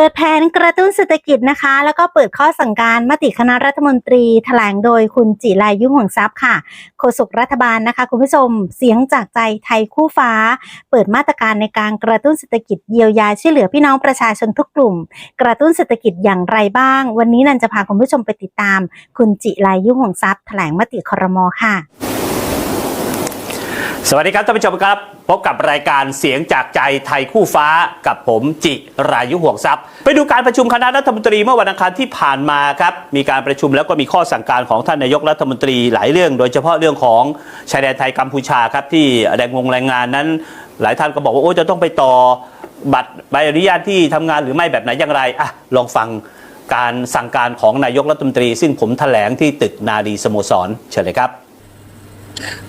เปิดแผนกระตุ้นเศรษฐกิจนะคะ แล้วก็เปิดข้อสั่งการมติคณะรัฐมนตรีแถลงโดยคุณจิรายุห่วงทรัพย์ค่ะโฆษกรัฐบาลนะคะ คุณผู้ชมเสียงจากใจไทยคู่ฟ้า เปิดมาตรการในการกระตุ้นเศรษฐกิจเยียวยาช่วยเหลือพี่น้องประชาชนทุกกลุ่ม กระตุ้นเศรษฐกิจอย่างไรบ้าง วันนี้นันจะพาคุณผู้ชมไปติดตาม คุณจิรายุห่วงทรัพย์แถลงมติครมค่ะ สวัสดีครับท่านผู้ชมครับ พบกับรายการเสียงจากใจไทยคู่ฟ้ากับผมจิรายุห่วงทรัพย์ ไปดูการประชุมคณะรัฐมนตรีเมื่อวันอังคารที่ผ่านมาครับมีการประชุมแล้วก็มีข้อสั่งการของท่านนายกรัฐมนตรีหลายเรื่อง โดยเฉพาะเรื่องของชายแดนไทยกัมพูชาครับที่แรงงงแรงงานนั้น หลายท่านก็บอกว่าโอ้จะต้องไปต่อบัตรใบอนุญาตที่ทำงานหรือไม่แบบไหนอย่างไรอะลองฟังการสั่งการของนายกรัฐมนตรี ซึ่งผมแถลงที่ตึกนาดีสโมสรเชิญเลยครับ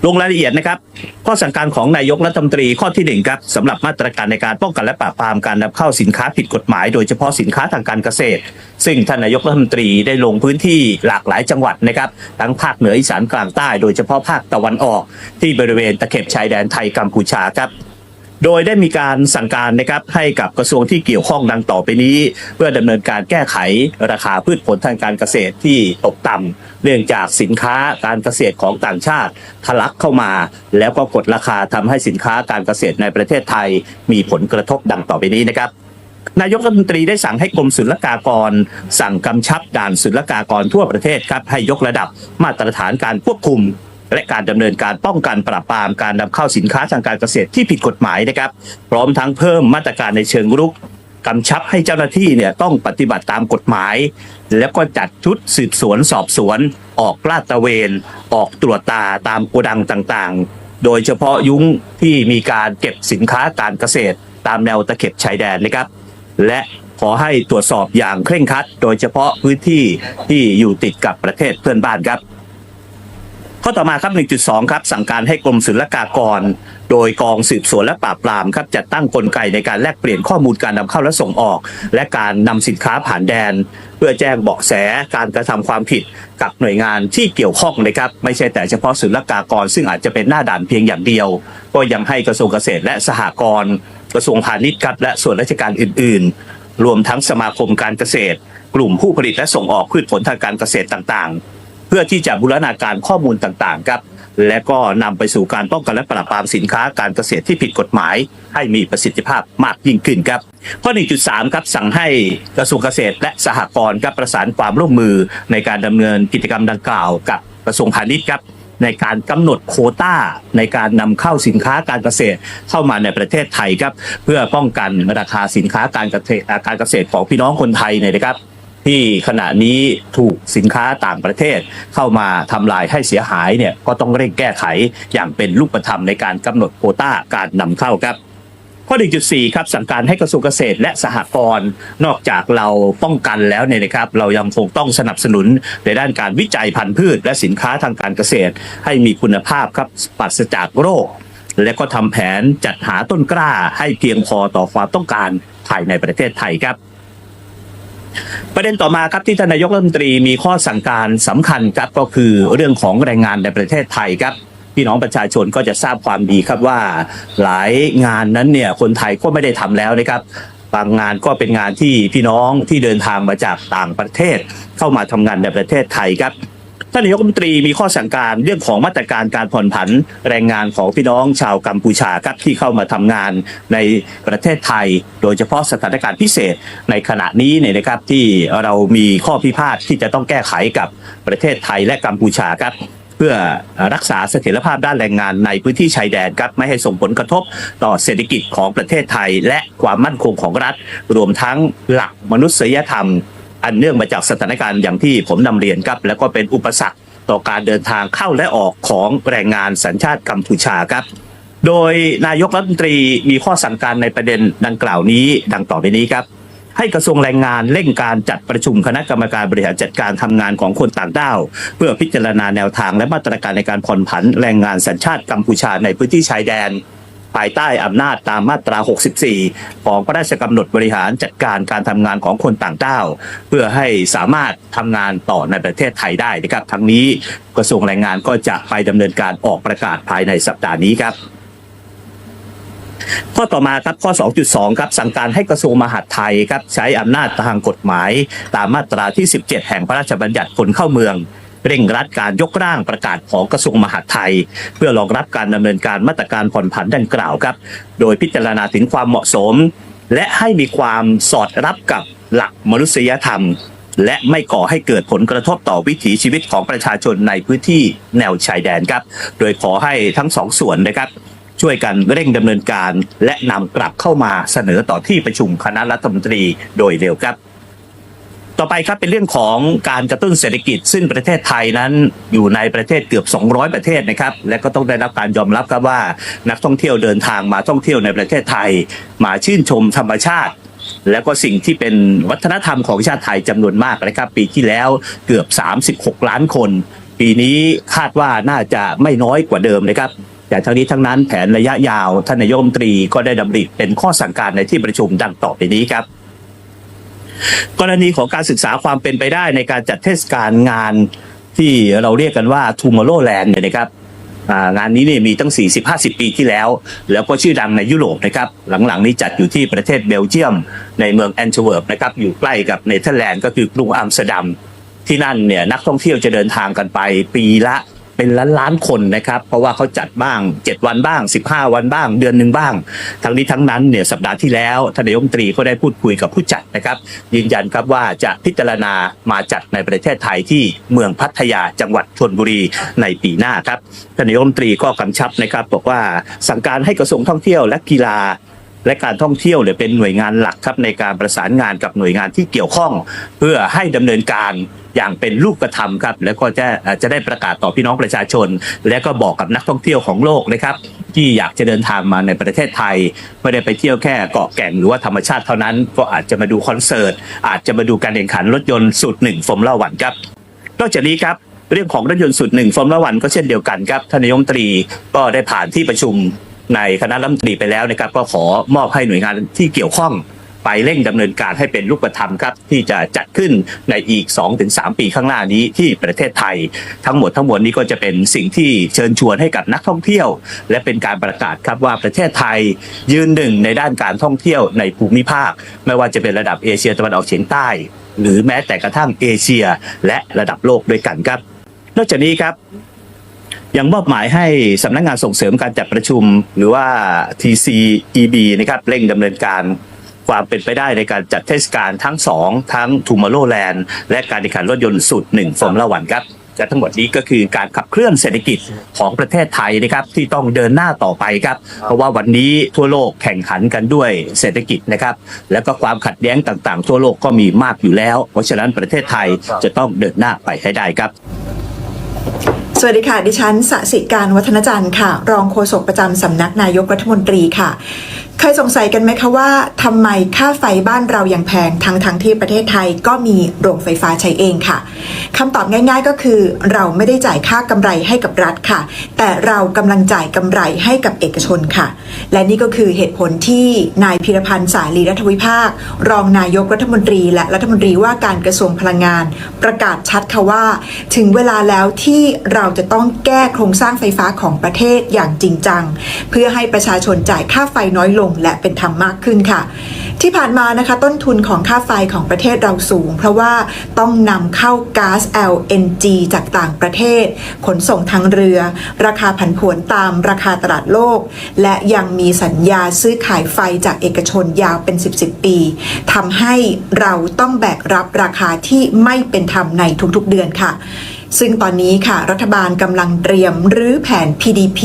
ลงรายละเอียดนะครับ ข้อสั่งการของนายกรัฐมนตรีข้อที่หนึ่งครับสำหรับมาตรการในการป้องกันและปราบปรามการนำเข้าสินค้าผิดกฎหมาย โดยเฉพาะสินค้าทางการเกษตร ซึ่งท่านนายกรัฐมนตรีได้ลงพื้นที่หลากหลายจังหวัดนะครับทั้งภาคเหนืออีสานกลางใต้ โดยเฉพาะภาคตะวันออก ที่บริเวณตะเข็บชายแดนไทยกัมพูชาครับ โดยได้มีการสั่งการนะครับให้กับกระทรวงที่เกี่ยวข้องดังต่อไปนี้ เพื่อดำเนินการแก้ไขราคาพืชผลทางการเกษตรที่ตกต่ำเนื่องจากสินค้าการเกษตรของต่างชาติทะลักเข้ามา แล้วก็กดราคาทำให้สินค้าการเกษตรในประเทศไทย มีผลกระทบดังต่อไปนี้นะครับนายกรัฐมนตรีได้สั่งให้กรมศุลกากร สั่งกำชับด่านศุลกากรทั่วประเทศครับให้ยกระดับมาตรฐานการควบคุม และการดำเนินการป้องกันปราบปรามการนำเข้าสินค้าทางการเกษตรที่ผิดกฎหมายนะครับ พร้อมทั้งเพิ่มมาตรการในเชิงรุกกำชับให้เจ้าหน้าที่เนี่ยต้องปฏิบัติตามกฎหมาย แล้วก็จัดชุดสืบสวนสอบสวน ออกลาดตระเวน ออกตรวจตาตามโกดังต่างๆ โดยเฉพาะยุ้งที่มีการเก็บสินค้าการเกษตร ตามแนวตะเข็บชายแดนนะครับ และขอให้ตรวจสอบอย่างเคร่งครัด โดยเฉพาะพื้นที่ที่อยู่ติดกับประเทศเพื่อนบ้านครับ ข้อต่อมาครับ 1.2 ครับสั่งการให้กรมศุลกากร โดยกองสืบสวนและปราบปรามครับจัดตั้งกลไกในการแลกเปลี่ยนข้อมูลการนำเข้าและส่งออก และการนำสินค้าผ่านแดน เพื่อแจ้งเบาะแสการกระทำความผิดกับหน่วยงานที่เกี่ยวข้องนะครับ ไม่ใช่แต่เฉพาะศุลกากร ซึ่งอาจจะเป็นหน้าด่านเพียงอย่างเดียว ก็ยังให้กระทรวงเกษตรและสหกรณ์กระทรวงพาณิชย์ครับและส่วนราชการอื่น ๆ รวมทั้งสมาคมการเกษตร กลุ่มผู้ผลิตและส่งออกพืชผลทางการเกษตรต่างๆ พื่อที่จะบูรณาการข้อมูลต่างๆครับและก็นำไปสู่การป้องกันและปราบปรามสินค้าการเกษตรที่ผิดกฎหมาย ให้มีประสิทธิภาพมากยิ่งขึ้นครับ ข้อ 1.3 ครับสั่งให้กระทรวงเกษตรและสหกรณ์ครับประสานความร่วมมือในการดำเนินกิจกรรมดังกล่าวกับกระทรวงพาณิชย์ครับในการกำหนดโคต้าในการนำเข้าสินค้าการเกษตรเข้ามาในประเทศไทยครับเพื่อป้องกันราคาสินค้าการเกษตรการเกษตรของพี่น้องคนไทยเนี่ยนะครับ ที่ขณะนี้ถูกสินค้าต่างประเทศเข้ามาทำลายให้เสียหายเนี่ยก็ต้องเร่งแก้ไขอย่างเป็นรูปธรรมในการกำหนดโควต้าการนำเข้าครับข้อ 1.4 ครับสั่งการให้กระทรวงเกษตรและสหกรณ์นอกจากเราป้องกันแล้วเนี่ยนะครับ เรายังคงต้องสนับสนุนในด้านการวิจัยพันธุ์พืช และสินค้าทางการเกษตร ให้มีคุณภาพครับปราศจากโรค และก็ทำแผนจัดหาต้นกล้าให้เพียงพอต่อความต้องการภายในประเทศไทยครับ ประเด็นต่อมาครับที่ท่านนายกรัฐมนตรีมีข้อสั่งการสำคัญครับก็คือเรื่องของแรงงานในประเทศไทยครับพี่น้องประชาชนก็จะทราบความดีครับว่าหลายงานนั้นเนี่ยคนไทยก็ไม่ได้ทำแล้วนะครับบางงานก็เป็นงานที่พี่น้องที่เดินทางมาจากต่างประเทศเข้ามาทำงานในประเทศไทยครับ ท่านนายกรัฐมนตรีมีข้อสั่งการเรื่องของมาตรการการผ่อนผันแรงงานของพี่น้องชาวกัมพูชาครับที่เข้ามาทำงานในประเทศไทย โดยเฉพาะสถานการณ์พิเศษในขณะนี้เนี่ยนะครับที่เรามีข้อพิพาทที่จะต้องแก้ไขกับประเทศไทยและกัมพูชาครับเพื่อรักษาเสถียรภาพด้านแรงงานในพื้นที่ชายแดนครับไม่ให้ส่งผลกระทบต่อเศรษฐกิจของประเทศไทย และความมั่นคงของรัฐ รวมทั้งหลักมนุษยธรรม อันเนื่องมาจากสถานการณ์อย่างที่ผมนำเรียนครับ แล้วก็เป็นอุปสรรคต่อการเดินทางเข้าและออกของแรงงานสัญชาติกัมพูชาครับ โดยนายกรัฐมนตรีมีข้อสั่งการในประเด็นดังกล่าวนี้ดังต่อไปนี้ครับ ให้กระทรวงแรงงานเร่งการจัดประชุมคณะกรรมการบริหารจัดการทำงานของคนต่างด้าว เพื่อพิจารณาแนวทางและมาตรการในการผ่อนผันแรงงานสัญชาติกัมพูชาในพื้นที่ชายแดน ภายใต้อำนาจตามมาตรา 64 ของพระราชกำหนดบริหารจัดการการทำงานของคนต่างด้าว เพื่อให้สามารถทำงานต่อในประเทศไทยได้นะครับ ทั้งนี้กระทรวงแรงงานก็จะไปดำเนินการออกประกาศภายในสัปดาห์นี้ครับข้อต่อมาครับข้อ 2.2 ครับสั่งการให้กระทรวงมหาดไทยครับใช้อำนาจทางกฎหมาย ตามมาตราที่ 17 แห่งพระราชบัญญัติคนเข้าเมือง เร่งรัดการยกร่างประกาศของกระทรวงมหาดไทย เพื่อรองรับการดำเนินการมาตรการผ่อนผันดังกล่าวครับ โดยพิจารณาถึงความเหมาะสม และให้มีความสอดรับกับหลักมนุษยธรรม และไม่ก่อให้เกิดผลกระทบต่อวิถีชีวิตของประชาชนในพื้นที่แนวชายแดนครับ โดยขอให้ทั้งสองส่วนนะครับช่วยกันเร่งดำเนินการ และนำกลับเข้ามาเสนอต่อที่ประชุมคณะรัฐมนตรีโดยเร็วครับ ต่อไปครับเป็นเรื่องของการกระตุ้นเศรษฐกิจ ซึ่งประเทศไทยนั้นอยู่ในประเทศเกือบ 200 ประเทศนะครับ และก็ต้องได้รับการยอมรับครับว่านักท่องเที่ยวเดินทางมาท่องเที่ยวในประเทศไทย มาชื่นชมธรรมชาติ และก็สิ่งที่เป็นวัฒนธรรมของชาติไทยจำนวนมากนะครับ ปีที่แล้วเกือบ 36 ล้านคน ปีนี้คาดว่าน่าจะไม่น้อยกว่าเดิมนะครับแต่ทั้งนี้ทั้งนั้นแผนระยะยาวท่านนายกรัฐมนตรีก็ได้ดำริเป็นข้อสั่งการในที่ประชุมดังต่อไปนี้ครับ กรณีของการศึกษาความเป็นไปได้ในการจัดเทศกาลงานที่เราเรียกกันว่า Tomorrowland เนี่ยนะครับงานนี้เนี่ยมีตั้ง 40-50 ปีที่แล้ว แล้วก็ชื่อดังในยุโรปนะครับ หลังๆนี้จัดอยู่ที่ประเทศเบลเยียม ในเมืองแอนเทเวิร์ปนะครับอยู่ใกล้กับเนเธอร์แลนด์ก็คือกรุงอัมสเตอร์ดัมที่นั่นเนี่ยนักท่องเที่ยวจะเดินทางกันไปปีละ เป็นล้านล้านๆคนนะครับ เพราะว่าเขาจัดบ้าง 7 วันบ้าง 15 วันบ้าง เดือนหนึ่งบ้าง ทั้งนี้ทั้งนั้นเนี่ยสัปดาห์ที่แล้วท่านนายกรัฐมนตรีก็ได้พูดคุยกับผู้จัดนะครับ ยืนยันครับว่าจะพิจารณามาจัดในประเทศไทยที่เมืองพัทยาจังหวัดชลบุรีในปีหน้าครับท่านนายกรัฐมนตรีก็กำชับนะครับ บอกว่าสั่งการให้กระทรวงท่องเที่ยวและกีฬาและการท่องเที่ยวเนี่ยเป็นหน่วยงานหลักครับในการประสานงานกับหน่วยงานที่เกี่ยวข้อง เพื่อให้ดำเนินการ อย่างเป็นรูปธรรมครับ แล้วก็จะจะได้ประกาศต่อพี่น้องประชาชน และก็บอกกับนักท่องเที่ยวของโลกนะครับ ที่อยากจะเดินทางมาในประเทศไทย ไม่ได้ไปเที่ยวแค่เกาะแก่งหรือว่าธรรมชาติเท่านั้น ก็อาจจะมาดูคอนเสิร์ต อาจจะมาดูการแข่งขันรถยนต์สุดหนึ่งฟอร์มูล่าวันครับ นอกจากนี้ครับเรื่องของรถยนต์สุดหนึ่งฟอร์มูล่าวันก็เช่นเดียวกันครับท่านนายกรัฐมตรีก็ได้ผ่านที่ประชุมในคณะรัฐมนตรีไปแล้วนะครับก็ขอมอบให้หน่วยงานที่เกี่ยวข้อง ไปเร่งดำเนินการให้เป็นรูปธรรมครับ ที่จะจัดขึ้นในอีก 2-3 ปีข้างหน้านี้ที่ประเทศไทย ทั้งหมดทั้งมวลนี้ก็จะเป็นสิ่งที่เชิญชวนให้กับนักท่องเที่ยว และเป็นการประกาศครับว่าประเทศไทยยืนหนึ่งในด้านการท่องเที่ยวในภูมิภาค ไม่ว่าจะเป็นระดับเอเชียตะวันออกเฉียงใต้ หรือแม้แต่กระทั่งเอเชียและระดับโลกด้วยกันครับ นอกจากนี้ครับยังมอบหมายให้สำนักงานส่งเสริมการจัดประชุม หรือว่า TCEB นะครับเร่งดำเนินการ ความเป็นไปได้ในการจัดเทศกาลทั้งสองทั้ง Tomorrowland และการแข่งขันรถยนต์สุดหนึ่งฟอร์มละวันครับและทั้งหมดนี้ก็คือการขับเคลื่อนเศรษฐกิจของประเทศไทยนะครับที่ต้องเดินหน้าต่อไปครับ เพราะว่าวันนี้ทั่วโลกแข่งขันกันด้วยเศรษฐกิจนะครับ แล้วก็ความขัดแย้งต่างๆ ทั่วโลกก็มีมากอยู่แล้ว เพราะฉะนั้นประเทศไทยจะต้องเดินหน้าไปให้ได้ครับสวัสดีค่ะ ดิฉันสสิการวัฒนจันทร์ค่ะ รองโฆษกประจำสำนักนายกรัฐมนตรีค่ะ เคยสงสัยกันไหมคะว่าทำไมค่าไฟบ้านเรายังแพงทั้งทั้งที่ประเทศไทยก็มีโรงไฟฟ้าใช้เองค่ะคำตอบง่าย ๆก็คือ เราไม่ได้จ่ายค่ากำไรให้กับรัฐค่ะ แต่เรากำลังจ่ายกำไรให้กับเอกชนค่ะ และนี่ก็คือเหตุผลที่นายพิรพันธ์สาลีรัฐวิภาค รองนายกรัฐมนตรีและรัฐมนตรีว่าการกระทรวงพลังงาน ประกาศชัดค่ะว่า ถึงเวลาแล้วที่เราจะต้องแก้โครงสร้างไฟฟ้าของประเทศอย่างจริงจัง เพื่อให้ประชาชนจ่ายค่าไฟน้อยลงและเป็นธรรมมากขึ้นค่ะ ที่ผ่านมานะคะต้นทุนของค่าไฟของประเทศเราสูง เพราะว่าต้องนำเข้าก๊าซ LNG จากต่างประเทศ ขนส่งทางเรือ ราคาผันผวนตามราคาตลาดโลก และยังมีสัญญาซื้อขายไฟจากเอกชนยาวเป็น 10 10 ปีทำให้เราต้องแบกรับราคาที่ไม่เป็นธรรมในทุกๆเดือนค่ะ ซึ่งตอนนี้ค่ะรัฐบาลกำลังเตรียมรื้อแผน PDP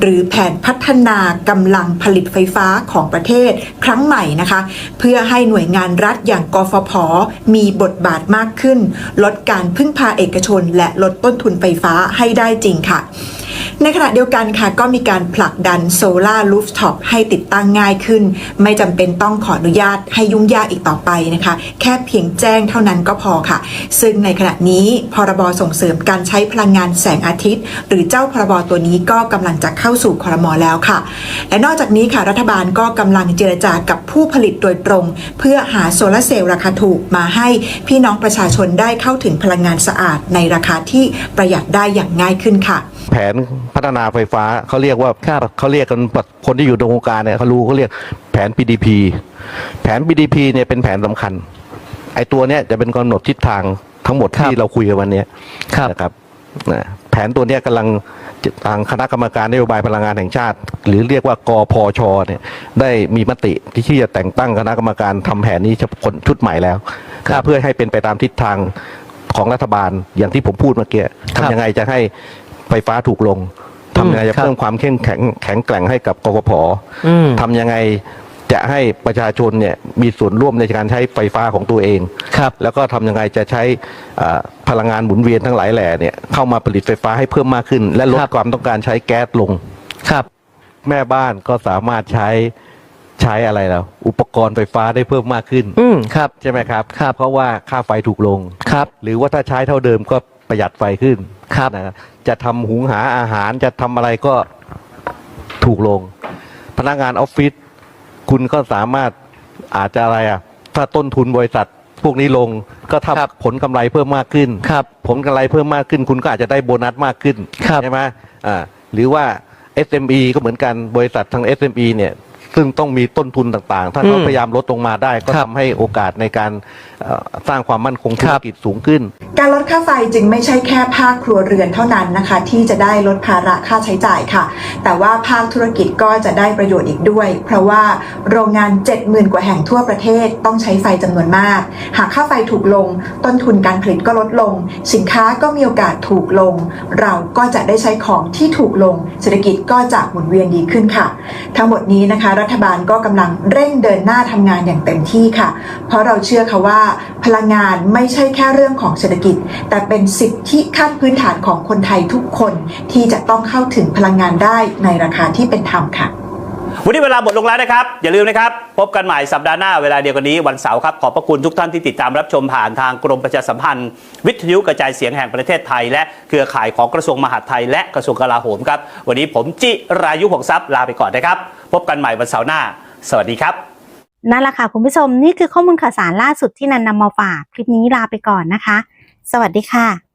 หรือแผนพัฒนากำลังผลิตไฟฟ้าของประเทศครั้งใหม่นะคะ เพื่อให้หน่วยงานรัฐอย่างกฟผ มีบทบาทมากขึ้น ลดการพึ่งพาเอกชน และลดต้นทุนไฟฟ้าให้ได้จริงค่ะ ในขณะเดียวกันค่ะก็มีการผลักดันโซลาร์ลูฟท็อปให้ติดตั้งง่ายขึ้น ไม่จำเป็นต้องขออนุญาตให้ยุ่งยากอีกต่อไปนะคะ แค่เพียงแจ้งเท่านั้นก็พอค่ะ ซึ่งในขณะนี้พรบส่งเสริมการใช้พลังงานแสงอาทิตย์ หรือเจ้าพรบตัวนี้ก็กำลังจะเข้าสู่ครมแล้วค่ะ และนอกจากนี้ค่ะรัฐบาลก็กำลังเจรจากับผู้ผลิตโดยตรง เพื่อหาโซลาร์เซลล์ราคาถูกมาให้พี่น้องประชาชนได้เข้าถึงพลังงานสะอาดในราคาที่ประหยัดได้อย่างง่ายขึ้นค่ะ แผนพัฒนาไฟฟ้าเขาเรียกว่าครับเขาเรียกกันคนที่อยู่ในวงการเนี่ยเขารู้เขาเรียกแผน PDP แผน PDP เนี่ยเป็นแผนสำคัญ ไอ้ตัวเนี้ยจะเป็นกำหนดทิศทางทั้งหมดครับที่เราคุยกันวันเนี้ยครับนะครับนะแผนตัวเนี้ยกำลังทางคณะกรรมการนโยบายพลังงานแห่งชาติ หรือเรียกว่ากพชเนี่ยได้มีมติที่จะแต่งตั้งคณะกรรมการทำแผนนี้เฉพาะคนชุดใหม่แล้วครับเพื่อให้เป็นไปตามทิศทางของรัฐบาลอย่างที่ผมพูดเมื่อกี้ครับทำยังไงจะให้ ไฟฟ้าถูกลงทำยังไงจะครับเพิ่มความเข้มแข็งแข็งแกร่งให้กับกฟผอืมทำยังไงจะให้ประชาชนเนี่ยมีส่วนร่วมในการใช้ไฟฟ้าของตัวเองครับแล้วก็ทำยังไงจะใช้อ่าพลังงานหมุนเวียนทั้งหลายแหล่เนี่ยเข้ามาผลิตไฟฟ้าให้เพิ่มมากขึ้น และลดครับความต้องการใช้แก๊สลงครับ แม่บ้านก็สามารถใช้ใช้อะไรแล้วอุปกรณ์ไฟฟ้าได้เพิ่มมากขึ้น อืมครับใช่ไหมครับครับ เพราะว่าค่าไฟถูกลงครับ หรือว่าถ้าใช้เท่าเดิมก็ ประหยัดไฟขึ้นครับนะครับจะทำหุงหาอาหารจะทำอะไรก็ถูกลง พนักงานออฟฟิศคุณก็สามารถอาจจะอะไรอะ ถ้าต้นทุนบริษัท พวกนี้ลงก็ครับทำผลกำไรเพิ่มมากขึ้น ครับ ผลกำไรเพิ่มมากขึ้น คุณก็อาจจะได้โบนัสมากขึ้น ครับใช่ไหมอ่าหรือว่า SME ก็เหมือนกันบริษัททาง SME เนี่ย ซึ่งต้องมีต้นทุนต่างๆ ถ้าเขาอืมพยายามลดลงมาได้ก็ครับทำให้โอกาสในการเอ่อสร้างความมั่นคงธุครรับกิจสูงขึ้น การลดค่าไฟจึงไม่ใช่แค่ภาคครัวเรือนเท่านั้นนะคะ ที่จะได้ลดภาระค่าใช้จ่ายค่ะ แต่ว่าภาคธุรกิจก็จะได้ประโยชน์อีกด้วย เพราะว่าโรงงาน 70,000 กว่าแห่งทั่วประเทศต้องใช้ไฟจำนวนมาก หากค่าไฟถูกลง ต้นทุนการผลิตก็ลดลง สินค้าก็มีโอกาสถูกลง เราก็จะได้ใช้ของที่ถูกลง เศรษฐกิจก็จะหมุนเวียนดีขึ้นค่ะ ทั้งหมดนี้นะคะรัฐบาลก็กำลังเร่งเดินหน้าทำงานอย่างเต็มที่ค่ะ เพราะเราเชื่อค่ะว่า พลังงานไม่ใช่แค่เรื่องของเศรษฐกิจ แต่เป็นสิทธิขั้นพื้นฐานของคนไทยทุกคนที่จะต้องเข้าถึงพลังงานได้ในราคาที่เป็นธรรมค่ะวันนี้เวลาหมดลงแล้วนะครับ อย่าลืมนะครับ พบกันใหม่สัปดาห์หน้าเวลาเดียวกันนี้วันเสาร์ครับ ขอบพระคุณทุกท่านที่ติดตามรับชมผ่านทางกรมประชาสัมพันธ์ วิทยุกระจายเสียงแห่งประเทศไทย และเครือข่ายของกระทรวงมหาดไทย และกระทรวงกลาโหมครับ วันนี้ผมจิรายุหงทรัพย์ลาไปก่อนนะครับ พบกันใหม่วันเสาร์หน้า สวัสดีครับ นั่นแหละค่ะคุณผู้ชมนี่คือข้อมูลข่าวสารล่าสุดที่นันนำมาฝาก คลิปนี้ลาไปก่อนนะคะ สวัสดีค่ะ